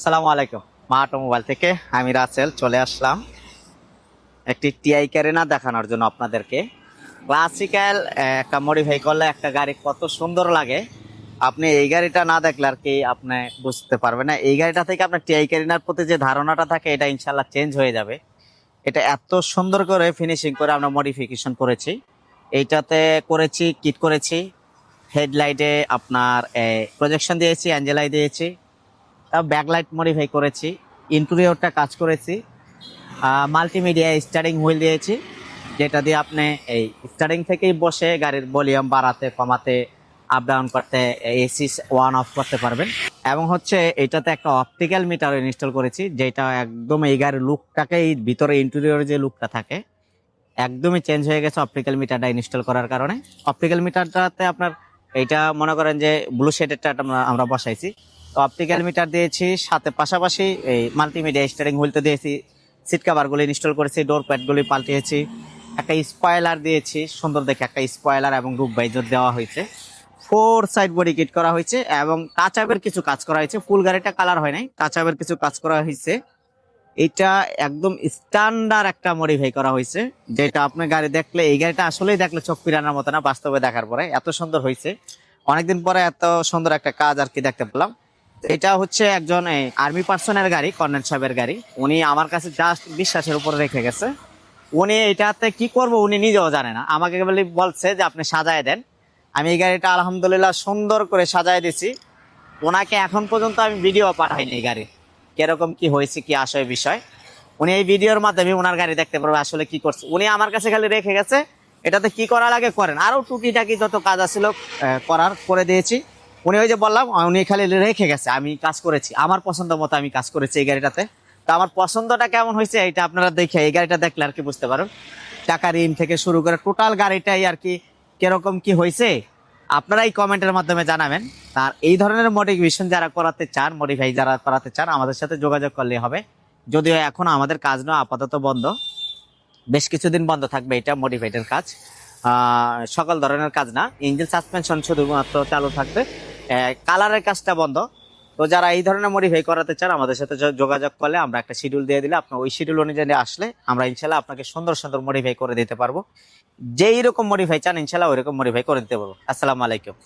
সালামু আলাইকুম। মা অটোমোবাইল থেকে আমি রাসেল, চলে আসলাম একটি টিআই ক্যারেনা দেখানোর জন্য আপনাদেরকে। ক্লাসিক্যাল একটা মডিফাই করলে একটা গাড়ি কত সুন্দর লাগে। আপনি এই গাড়িটা না দেখলে আর কি আপনি বুঝতে পারবেন না। এই গাড়িটা থেকে আপনার টিআই ক্যারিনার প্রতি যে ধারণাটা থাকে, এটা ইনশাল্লাহ চেঞ্জ হয়ে যাবে। এটা এত সুন্দর করে ফিনিশিং করে আমরা মডিফিকেশন করেছি। এইটাতে করেছি কিট করেছি। হেডলাইটে আপনার প্রজেকশন দিয়েছি অ্যাঞ্জেলাই দিয়েছি। ব্যাকলাইট মডিফাই করেছি ইন্টেরিয়রটা কাজ করেছি। মাল্টিমিডিয়া স্টারিং হুইল দিয়েছি, যেটা দিয়ে আপনি এই স্টারিং থেকেই বসে গাড়ির ভলিউম বাড়াতে, কমাতে আপ ডাউন করতে এসি ওয়ান অফ করতে পারবেন। এবং হচ্ছে এটাতে একটা অপটিক্যাল মিটার ইনস্টল করেছি, যেটা একদম এই গাড়ির লুকটাকে এই ভিতরে ইন্টেরিয়র যে লুকটা থাকে, একদমই চেঞ্জ হয়ে গেছে অপটিক্যাল মিটারটা ইনস্টল করার কারণে। অপটিক্যাল মিটারটাতে আপনার, এটা মনে করেন যে ব্লু শেডেরটা আমরা বসাইছি। তো অপটিক্যাল মিটার দিয়েছি, সাথে পাশাপাশি এই মাল্টিমিডিয়া স্টারিং হুইল তো দিয়েছি সিট কাভারগুলি ইনস্টল করেছি ডোর প্যাডগুলি পাল্টিয়েছি, একটা স্পয়লার দিয়েছি, সুন্দর দেখে একটা স্পয়লার এবং রূপ বাইজর দেওয়া হয়েছে। ফোর সাইড বডি কিট করা হয়েছে এবং টাচ আপের কিছু কাজ করা হয়েছে, ফুল গাড়িটা কালার হয় নাই টাচ আপের কিছু কাজ করা হয়েছে। এটা একদম স্ট্যান্ডার্ড একটা মডিফাই করা হয়েছে, যেটা আপনার গাড়ি দেখলে, এই গাড়িটা আসলেই দেখলে চোখ পিরানোর মতো না, বাস্তবে দেখার পরে, এত সুন্দর হয়েছে। অনেকদিন পরে এত সুন্দর একটা কাজ আর কি দেখতে পেলাম। এটা হচ্ছে একজন আর্মি পার্সনের গাড়ি, কর্নেল সাহেবের গাড়ি। উনি আমার কাছে জাস্ট বিশ্বাসের উপরে রেখে গেছে। উনি এটাতে কি করব উনি নিজেও জানে না। আমাকে বলে বলছে যে আপনি সাজায় দেন। আমি এই গাড়িটা আলহামদুলিল্লাহ সুন্দর করে সাজায় দিছি। ওনাকে এখন পর্যন্ত আমি ভিডিও পাঠাইনি এই গাড়ি কীরকম কি হয়েছে, কি আসে বিষয়। উনি এই ভিডিওর মাধ্যমে ওনার গাড়ি দেখতে পারবে আসলে কি করছে। উনি আমার কাছে খালি রেখে গেছে, এটাতে কি করা লাগে করেন। আরও টুকিটাকি যত কাজ আছিল করার করে দিয়েছি। উনি ওই যে বললাম উনি খালি রেখে গেছে, আমি কাজ করেছি। আমার পছন্দ মতো আমি কাজ করেছি এই গাড়িটাতে। তো আমার পছন্দটা কেমন হয়েছে এটা আপনারা দেখে এই গাড়িটা দেখলে আর কি বুঝতে পারেন। টাকা ঋণ থেকে শুরু করে টোটাল গাড়িটাই আর কি কীরকম কি হয়েছে আপনারা এই কমেন্টের মাধ্যমে জানাবেন। আর এই ধরনের মডিফিকেশন যারা করাতে চান মডিফাই যারা করাতে চান, আমাদের সাথে যোগাযোগ করলে হবে। যদিও এখন আমাদের কাজ নয় আপাতত বন্ধ। বেশ কিছুদিন বন্ধ থাকবে এটা মডিফাইডের কাজ। সকল ধরনের কাজ না ইঞ্জিন সাসপেনশন শুধুমাত্র চালু থাকবে। কালারের কাজটা বন্ধ। তো যারা এই ধরনের মডিফাই করাতে চান, আমাদের সাথে যোগাযোগ করলে আমরা একটা শিডিউল দিয়ে দিলে আপনার ওই শিডিউল অনুযায়ী আসলে আমরা ইনশাল্লাহ আপনাকে সুন্দর সুন্দর মডিফাই করে দিতে পারব। যেই রকম মডিফাই চান, ইনশাল্লাহ ওই রকম মডিফাই করে দিতে পারব। আসসালামু আলাইকুম।